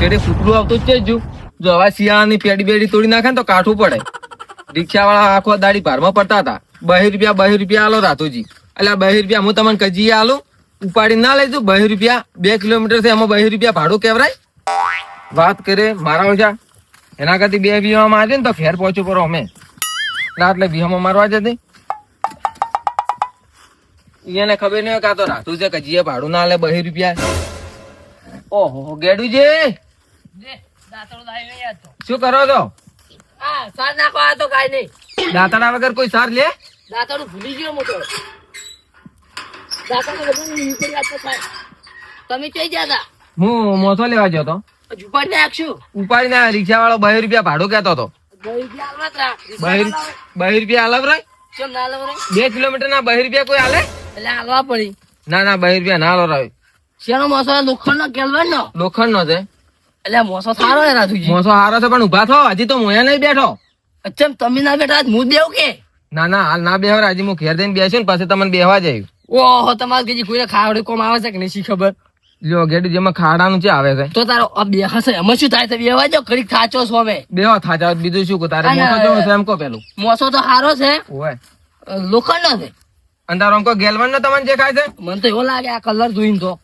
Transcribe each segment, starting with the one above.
છેડે ફૂટલું આવતું જ છે જો જો. હવે શિયાળાની પેડી બેડી તોડી નાખે ને તો કાઠું પડે. રિક્ષા વાળા આખો દાડી ભારમાં પડતા હતા. બહી રૂપિયા બહી રૂપિયા આલો રાતુજી. એટલે બહી રૂપિયા હું તમને કજી આલું. ઉપાડી ના લઈશું બહી રૂપિયા, બે કિલોમીટર છે, એમાં બહી રૂપિયા ભાડું કેવરાય વાત કરે મારા ઓછા. એના કરતી બે વીહામાં આજે ને તો ફેર પહોંચું પડો અમે. એટલે વીહામાં મારવા જતી એને ખબર નહીં કાં તો રાતું છે કજીએ ભાડું ના લે બહી રૂપિયા. ઓહો, ગેડુજી! શું કરો છો? સાર નાખો આ તો કઈ નહીં. દાંતડા વગર કોઈ સાર લે? દાંતરડું ભૂલી ગયો મોટો. તમે કઈ ગયા હું લેવા ગયો તો. ઉપાડી ના રિક્ષા વાળો બહી રૂપિયા ભાડું કહેતો હતો. દહીં રૂપિયા અલગ રે? બે કિલોમીટર ના રૂપિયા કોઈ આલે? એટલે આલવા પડી. ના ના બહી રૂપિયા ના આલો રહ્યો શેનો મોસો લોખંડ નો કેલવન નો લોખંડ નો છે. એટલે મોસો સારો હે રાજુજી મોસો હારો છે પણ ઊભા થો હજી તો મોયા નહીં બેઠો. અચ્છા તમે ના બેઠા આજ હું દેવ કે? ના ના હાલ ના બેહવા હજી હું ઘેર જઈને બેસ્યો ને પછી તમને બેહવા જાય ઓહો તમારે કીધી કોઈને ખાવડે કોમ આવે છે કે નહીં ખબર? લ્યો ગેડી જેમાં ખાડાનું છે આવે છે. તો તારો આ બે હશે એમાં શું થાય છે? બેવા જો ઘડીક થાચો છો હવે બેહો થાચા બીજું શું કો તારે મોસો જો છે એમ કહો પેલું. મોસો તો સારો છે. ઓય. લોખંડ નો છે. અને તારો અંકો ગેલવન નો તમને દેખાય છે? મને તો એવો લાગે આ કલર જોઈને તો.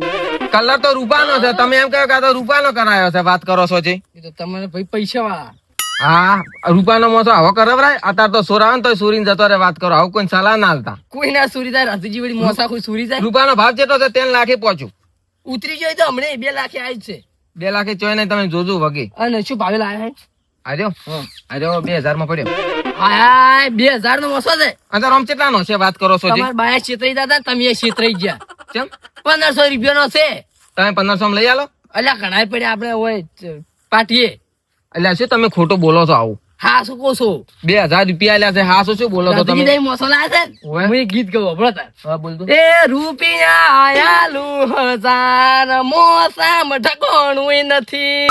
કલર તો રૂપાનો છે. તમે એમ કહો કે આ તો રૂપાનો કરાયો છે. વાત કરો છો જે. એ તો તમારે ભાઈ પૈસા વાળા હા રૂપાનો મોસો આવો કરાવરાય. અત્યારે તો સોરાવન તો સુરીન જતો રે વાત કરો. આવું કોઈ સલાહ ના હાલતા કોઈ ના સુરી થાય રાતુજી વળી મોસા કોઈ સુરી જાય? રૂપાનો ભાવ જેટલો છે તેન લાખે પહોંચ્યું ઉતરી જાય તો હમણાં બે લાખે આવી છે. બે લાખે ચોય ને તમે જોજો વગી. અને શું ભાવે લાયા આજો. આજો બે હજારમાં પડ્યો બે હજાર નો મોસો છે. અંદર આમ કેટલાનો છે? વાત કરો છો તમારા બાયા છેતરી દાદા તમે એ છેતરાઈ ગયા. કેમ? પંદરસો રૂપિયા નો છે. તમે પંદરસો લઈ આલો. અલ્યા ઘણા પડે આપણે હોય પાટીએ. એટલે શું તમે ખોટો બોલો છો આવું? હા શું કહો છો. બે હજાર રૂપિયા આલ્યા છે હા શું શું બોલો છો તમે? મોસો લાયા છે હું એક ગીત ગયો બોલો તાર. હા બોલ એ રૂપિયા આયાલું હજાર મોસામ ઠકોણું નથી.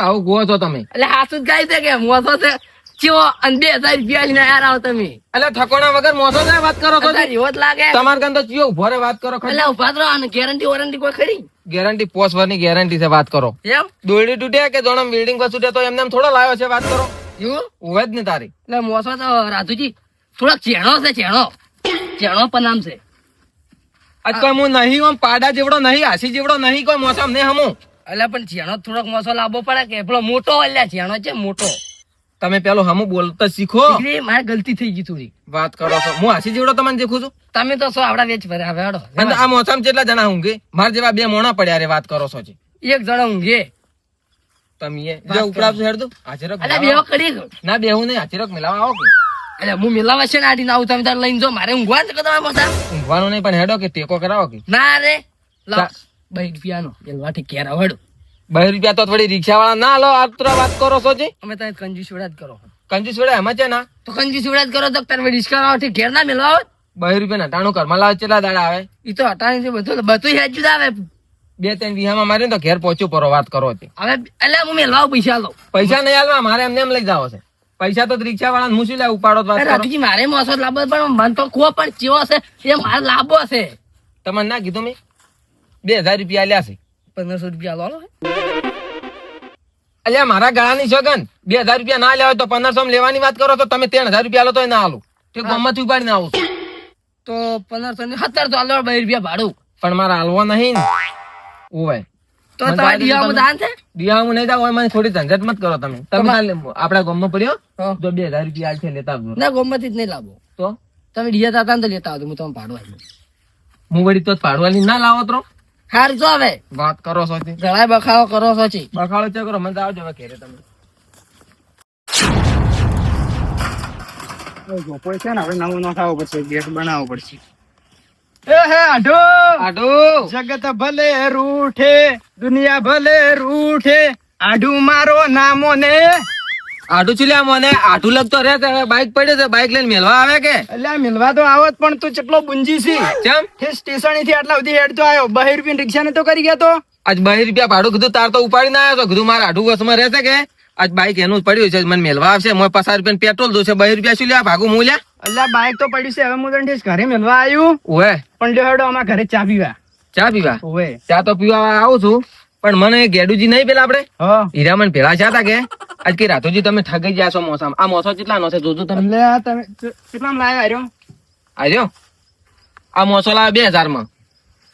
આવું ગો છો તમે? એટલે હાસુ જ ગાય છે કે મોસો છે? ચેવો અને બે હજાર રૂપિયા લઈને આયા આવો તમે. એટલે ઠકોણા વગર મોસો જાય વાત કરો તો અત્યારે એવો જ લાગે. તમાર તો ચિયો ઊભો રે વાત કરો એટલે ઊભા રહો અને ગેરંટી વોરંટી કોઈ ખરી? ગેરંટી પોસ વરની ગેરંટી છે વાત કરો. એમ? દોરડી તૂટે કે જોણમ બિલ્ડિંગ પર તૂટે તો એમને એમ થોડો લાવ્યો છે વાત કરો. એવું? ઉવે જ ને તારી. એટલે મોસો તો રાજુજી થોડોક ચેણો છે ચેણો. ચેણો પણ નામ છે. આજ કોઈ હું નહીં આમ પાડા જેવડો નહીં આશી જેવડો નહીં કોઈ મોસમ ને હમું. એટલે પણ ચેણો થોડોક મોસો લાવવો પડે કે પેલો મોટો એટલે ચેણો છે મોટો. તમે પેલો હમું બોલતા શીખો. મારે ગલતી થઈ ગઈ થોડી વાત કરો છો. હું હાસી જેવડો તમને દેખું છું? તમે તો શું આવડા વેચ ભરે હવે. અને આ મોસમ કેટલા જણા ઊંઘે મારા જેવા બે મોણા પડ્યા રે વાત કરો છો જે. એક જણા ઊંઘે તમે જો ઉપડાવશું હેડ દો. હાજરક અલા. બેહો કરી ના બેહું નહીં હાજરક મિલાવા આવો કે. એટલે હું મિલાવા છે ને આડી ના આવું તમે તાર લઈને જો મારે ઊંઘવા છે કે તમારે ઊંઘવાનું નહીં પણ હેડો કે ટેકો કરાવો કે. ના રે. લા. ચા- બે રૂપિયાનો. એલવાથી ઘેર આવો હેડો બે રૂપિયા તો થોડી રિક્ષા વાળા ના લો આ વાત કરો છો જી. અમે તને કંજૂસ વેડા જ કરો. કંજૂસ વડે એમાં છે ના? તો કંજૂસ વેડા જ કરો તો તારે ડિસ્કાઉન્ટ ઠીક ઘેર ના મિલવા આવે બે રૂપિયા નટાણું ઘરમાં લાવે કેટલા દાડા આવે? એ તો અટાણી છે બધું બધું હેજ જ આવે. બે ત્રણ વીહામાં મારે તો ઘેર પહોંચ્યું પરો વાત કરો છે હવે એટલે હું મિલવા પૈસા લો પૈસા નહીં આલવા મારે એમને એમ લઈ જાવ છે. પૈસા તો રિક્ષા વાળા હું શું લે ઉપાડો વાત રાતુજી મારે મોસો લાભો પણ મન તો કો પણ ચેવો છે એ મારે લાભો છે. તમને ના કીધું મેં? બે હજાર રૂપિયા લ્યા છે. પંદરસો રૂપિયા લો અલ્યા મારા ગળાની છગન. બે હજાર રૂપિયા ના લેવાય તો પંદરસો લેવાની વાત કરો તો તમે ત્રણ હજાર રૂપિયા લો તો ના આલું. તે ગમત ઉપાડીને આવું તો પંદરસો ને સત્તર તો આલો બે રૂપિયા ભાડું. પણ મારે હાલવા નહીં ને. ઓવે. તો તમારે તમે- દાન છે? દિયા નહીં જાવ મને થોડી ઝંઝટ મત કરો તમે. તમે આપડા ગામમાં પડ્યો. તો બે હજાર રૂપિયા છે લેતા આવજો. ના ગોમતી જ નહીં લાવો. તો? તમે ડિયા તાતા તો લેતા આવજો હું તમને ભાડું આપ્યું હું વળી તો ભાડવાની ના લાવો તો. હાર જો હવે. વાત કરો છો તે બખાવો કરો છો છે બખાડો કરો મને તો આવજો હવે ઘેરે તમે. બપોર છે ને હવે નવું નખાવવું પડશે ગેસ બનાવવો પડશે. એ હે આઢો આડો જગત ભલે રૂઠે દુનિયા ભલે રૂઠે આઢું મારો નામો ને આડું ચીલ્યા મને. આટું લગતો રહે છે. હવે બાઈક પડે છે. બાઈક લઈને મેલવા આવે કે? એટલે મેલવા તો આવત પણ તું કેટલો બુંજી છી? કેમ કે સ્ટેશનથી આટલા સુધી હેડ તો આવ્યો. બહી રૂપિયા રિક્ષા ને તો કરી ગયા તો? આજ બાઈ રૂપિયા ભાડું કીધું તાર તો ઉપાડી ના આવ્યો તો કીધું મારા આઠું વસમાં રહેશે કે? આજ બાઈક એનું જ પડ્યું છે. મને મેલવા આવશે. મને પચાસ રૂપિયા પેટ્રોલ દોશે બાઈ રૂપિયા શું લ્યા ભાગું હું લ્યા એટલે બાઈક તો પડ્યું છે. હવે હું તને ઘરે મેલવા આવ્યું ઓએ પણ જો હેડો અમારા ઘરે ચા પીવા. ચા પીવા? ઓએ ચા તો પીવા આવું છું. પણ મને ગેડુજી નહીં પેલા આપડે હીરામણ પેલા છે હતા કે? આજ કે રાતોજી તમે ઠગાઈ ગયા છો મોસામાં. આ મોસો કેટલા નો છે? જોજો તમે. તમે કેટલામાં લાવ્યા આર્યો? આજો આ મોસો લાવે બે હજારમાં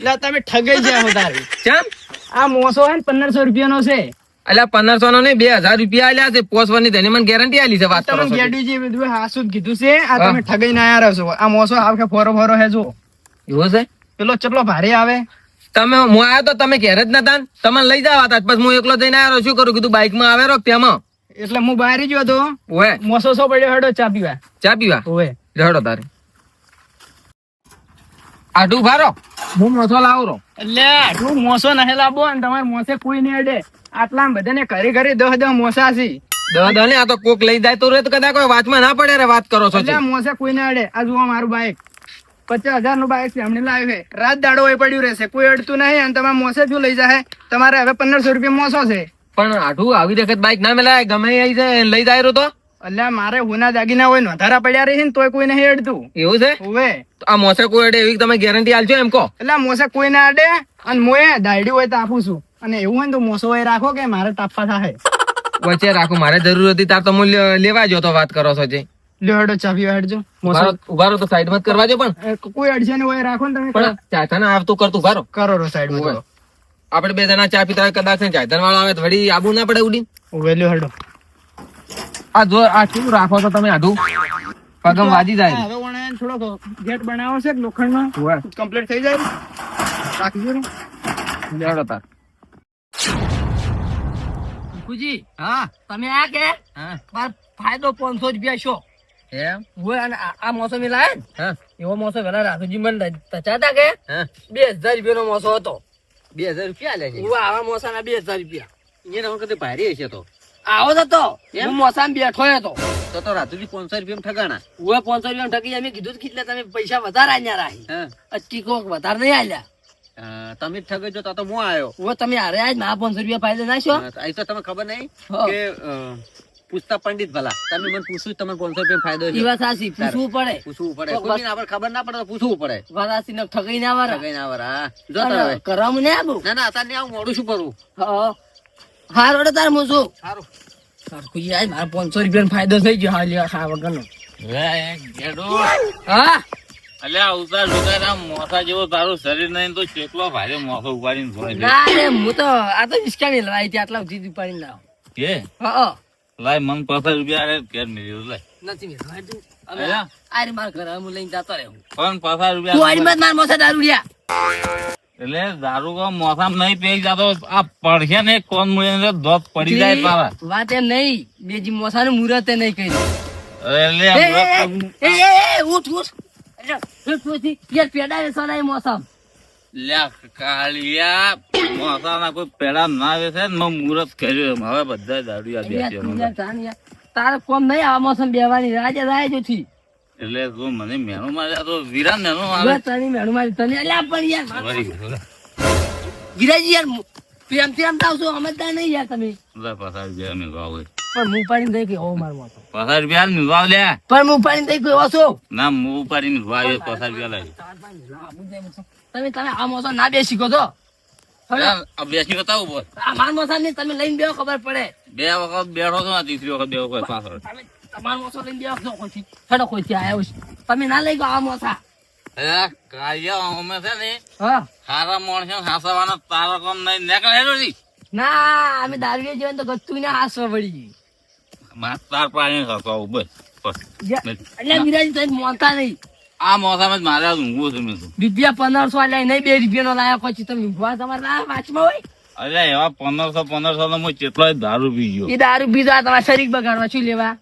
એટલે તમે ઠગાઈ ગયા હો તારે. ચમ? આ મોસો હે ને પંદરસો રૂપિયાનો છે. એટલે પંદરસો નો નહીં બે હજાર રૂપિયા આલ્યા છે. પોસવાની તેની મને ગેરંટી આલી છે વાત તમે ગેડુજી બધું હાસું કીધું છે. આ તમે ઠગાઈ ના આવ્યા છો. આ મોસો આવ ફોરો ફોરો હે જો. એવું છે? પેલો ચટલો ભારે આવે? તમે હું આવ્યો તો તમે ઘેર જ નતા તમે લઈ જવા હતા પછી હું એકલો જઈને આવ્યો શું કરું? કીધું બાઇકમાં આવે તેમાં એટલે હું બહાર જ હતો. ઓએ મોસો સો પડ્યો હેડો ચા પીવા. ચા પીવા? ઓએ રડો તારે. આટું ભારો હું મોસો લાવો રહો એટલે આટલું મોસો નહે લાવો અને તમારે મોસે કોઈ નહીં અડે. આટલા બધાને ઘરે ઘરે દહ દહ મોસા છે. દહ દહ ને આ તો કોક લઈ જાય તો રે તો કદાચ કોઈ વાતમાં ના પડે રે વાત કરો છો મોસે કોઈ ના અડે. આ જુઓ મારું બાઈક પચાસ હજારનું બાઈક છે લાવ્યું છે. રાત દાડો હોય પડ્યું રહેશે. કોઈ અડતું નહીં અને તમારે મોસે શું લઈ જાય તમારે હવે પંદરસો રૂપિયા મોસો છે. પણ આઠું આવી વખત બાઇક ના મેલાય. ગમે આવી જાય લઈ જાય તો એટલે મારે હુના દાગીના હોય વધારા પડ્યા રહી ને તોય કોઈ નહીં અડતું. એવું છે? હવે. આ મોસે કોઈ અડે એવી તમે ગેરંટી આલજો એમ કહો. એટલે મોસે કોઈ ના અડે અને મોએ દાયડી હોય તો આપું છું. અને એવું હોય ને તો મોસો હોય રાખો કે મારે તાપવા થાય વચ્ચે રાખો મારે જરૂર હતી તાર તો હું લેવા જો તો વાત કરો છો જે. લ્યો હેડો ચાવી હેડજો. મોસો ઉભારો તો સાઈડમાં જ કરવા જો પણ. કોઈ અડશે ને હોય રાખો ને તમે પણ ચાચા ના આવતું કરતું ઉભારો કરો રો સાઈડમાં આપણે બે જણા ચા પીતા કદાચ કદાચ ચાયતન વાળો આવે તો વળી આબુ ના પડે ઉડી વેલ્યુ હડો. આ જો આ શું રાખો છો તમે આધું? પગમ વાજી જાય. હવે વણે થોડોક ગેટ બનાવો છે લોખંડમાં. કમ્પ્લીટ થઈ જાય. રાખજો ને. લેવડો તાર. કુજી હા? તમે આ કે? હા. ફાયદો પાંચસો રૂપિયા શો એમ? હોય અને આ- આ મોસો મેં લાયા ને. એવો મોસો વેલા રાતુજી મને તચાતા કે? બે હજાર રૂપિયાનો મોસો હતો. બે હજાર રૂપિયા લે આવા મોસાના બે હજાર રૂપિયા. વખતે ભારી હશે તો. આવો જ હતો હું મોસામાં બેઠો હતો તો. તો રાતુજી પાંચસો રૂપિયા ઠગાણા. ઉવા પાંચસો રૂપિયા ઠકી અમે કીધું કેટલા તમે પૈસા વધારે આલ્યા રાહી. હા. અટકી વધારે નહીં આલ્યા. તમે જ છો તો હું આવ્યો ઉવા તમે હારે આજ મારા પાંચસો રૂપિયા ફાયદો નાખ્યો તો તમે ખબર નહીં કે પૂછતા પંડિત ભલા. તમે મને પૂછ્યું તમને પાંચસો રૂપિયા ફાયદો છે? વાત સાચી પૂછવું પડે. પૂછવું પડે. કોઈને આપણે ખબર ના પડે તો પૂછવું પડે. વાત સાચી ને ઠગાઈ ના વાળા. ઠગાઈ ના વરા. જો તાર. કરાવું ને આબુ ના ના અત્યારે આવું મોડું શું કરું? હા. રોડે તાર હું સારું સરખું યાર મારા પાંચસો રૂપિયાનો ફાયદો થઈ ગયો. હાલ ખા વગરનો હા? અલે આવતા જોતા મોસા જેવો તારું શરીર નહીં તો ચેકલો ભારે મોસો ઉપાડીને ના રે હું તો આ તો ઈસકાની લવાઈ હતી આટલા સુધી ઉપાડી લાવ. કે? હા. લાય મન પચાસ રૂપિયા આલે ઘેર મેળવ્યું લાય. નથી મેળવા તું. હવે અલા. માર ઘર હું લઈને જતો રહું પણ પચાસ તું રૂપિયા આરી મત માર મોસા દારૂડિયા એટલે દારૂ કો મોસામ નહીં પી જાતો આ પડશે ને કોણ મુએ દોત પડી જાય તારા વાત એમ નહીં. બેજી મોસાનું મુહૂર્ત એ નહીં કર્યું એટલે ઉઠ ઉઠ. અરે, ઉઠ, યાર પેડા એ મોસમ. લ્યા કાળિયા મોસાના કોઈ પેડા ના વેસે ને મેં મુહૂર્ત કર્યું હવે બધા દારૂ. તારે કોમ નહીં આવા મોસમ બેવાની રાજે રાય જો એટલે તું મને મેનુ માર્યા તો વિરા બસ આવે તને મેળું મારી તને અલ્યા પણ યાર ગયું. વિરાજી યાર પ્રેમથી આમ થાવ છો? નહીં યાર તમે. પસાર પચાસ રૂપિયા મેં ગાવ પણ હું પાડીને દઈ ગયો હોવ મારું મોસમ પચાસ રૂપિયા મેં ગાવ લે. પણ હું પાડીને દઈ ગયો છો ના હું ઉપાડીને વાવ્યો પસાર રૂપિયા લાવી તમે તમે આ મોસો ના બેસી ગયો તો બતાવ આ માર મોસમ ને તમે લઈને બેહો ખબર પડે. બે વખત બેઠો તો ત્રીસરી વખત બે વખત પાછળ. તમારો મોસો લઈને બેહો છો કોઈ હેડો કોઈ આવ્યો તમે ના લઈ ગયો આ મોસા. અરે કાળિયા અમે છે ને હા. સારા માણસો હાસવાના તારા કામ નહીં નીકળે ના અમે દારૂ જીવન તો ગતું ને હાસવા પડી માર તાર પાણી બસ બસ. એટલે વિરાજી તમે મોનતા નહીં. આ મોસમ જ મારે ઊંઘવું છે મેં રૂપિયા પંદરસો આલ્યા નહીં બે રૂપિયાનો લાયા પછી તમે ઊંઘવા તમારે ના વાંચમાં હોય? અરે એવા પંદરસો પંદરસો તો હું કેટલો દારૂ પી ગયો. એ દારૂ પીધો આ તમારા શરીર બગાડવા શું લેવા?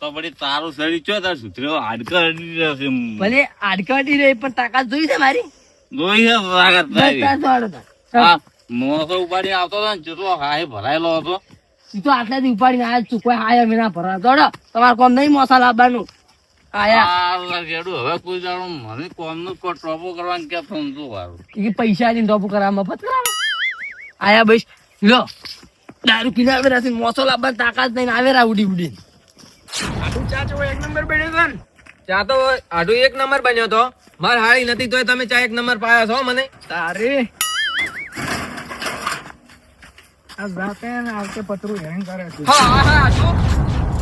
તો પછી તારું શરીર ચો તાર સુધર્યો હાડકર રહેશે ભલે આડકડી રહી પણ તાકાત જોઈ છે મારી? જોઈ છે તાકાત બસ તારી. તાર તો. હાલો તાર. આ મોસો ઉપાડી આવતો હતો ને જેટલો હાય ભરાયેલો હતો. ઈ તો આટલાથી ઉપાડીને આયા છું. કોઈ હાયા વિના ભરા દોડો. તમારે કોમ નહીં મોસા લાવવાનું. આયા. ગેડું હવે કોઈ જાણું મને કોમનું કોઈ ટ્રોપો કરવાનું સમજુ વારું? પૈસા આલીને ટોપુ કરવા મફત કરાવે. આયા બસ. લો. દારૂ પીને આવે મોસો લાવવાની તાકાત નહીં. આવે રા ઉડી ઉડી. આટલું ચા ચો એક નંબર પડ્યો ને. ચા તો આઢું એક નંબર બન્યો તો. માર હાળી નથી તોય તમે ચા એક નંબર પાયા છો મને. તારે આ જાતે ને આવતે પતરું હેરાન કરે છે. હા હા આઠું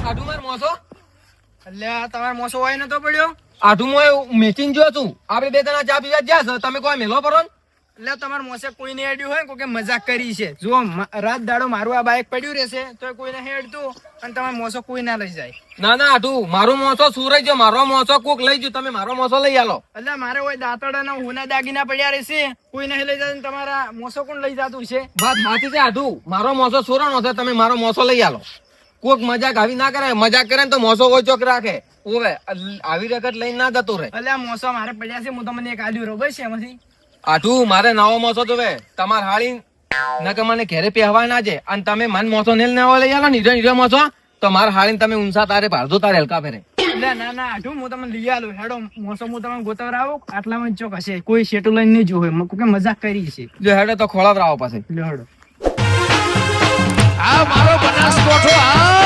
આઠું માર મોસો? એટલે આ તમારો મોસો હોય નતો પડ્યો? આઠું મોય મેચિંગ જો છું આપણે બે જણા ચા પીવા જ્યાં છો. તમે કોઈ મેલો પરો ને? એટલે તમારા મોસે કોઈને હેડ્યું હોય કોઈ મજાક કરી છે. જો રાત દાડો મારું આ બાઇક પડ્યું રહેશે તો કોઈને હેડતું અને તમારો મોસો કોઈ ના લઈ જાય. ના ના આઠું મારો મોસો સુરજ જો મારો મોસો કોક લઈ જો તમે મારો મોસો લઈ આલો. એટલે મારે હોય દાંતડા ના હુના દાગીના પડ્યા રહેશે કોઈ નહીં લઈ જાય ને તમારા મોસો કોણ લઈ જતું છે? વાત માથી છે આઠું મારો મોસો સુરણો છે તમે મારો મોસો લઈ આલો. કોક મજાક આવી ના કરે મજાક કરે ને તો મોસો કોઈ ચોક રાખે. ઓવે આવી રકત લઈને ના જતો રહે. એટલે મોસો મારે પડ્યા છે હું તમને એક આલ્યું રોબર છે એમાંથી. આઠું મારે નવો મોસો જોવે. તમાર હાળી નકર મને ઘેરે પહેવા ના છે અને તમે મન મોસો ને નવો લઈ આલો નીરો નીરો મોસો તો માર હાળી તમે ઊંસા તારે ભારજો તારે હલકા ફેરે. ના ના ના આઠું હું તમને લઈ આલું. હેડો મોસો હું તમને આવો આટલામાં જ ચોક હશે. કોઈ શેટુ લઈને નહીં જોવે. કે મજાક કરી છે. જો હેડો તો ખોળાવ રાવો પાસે હેડો. હા?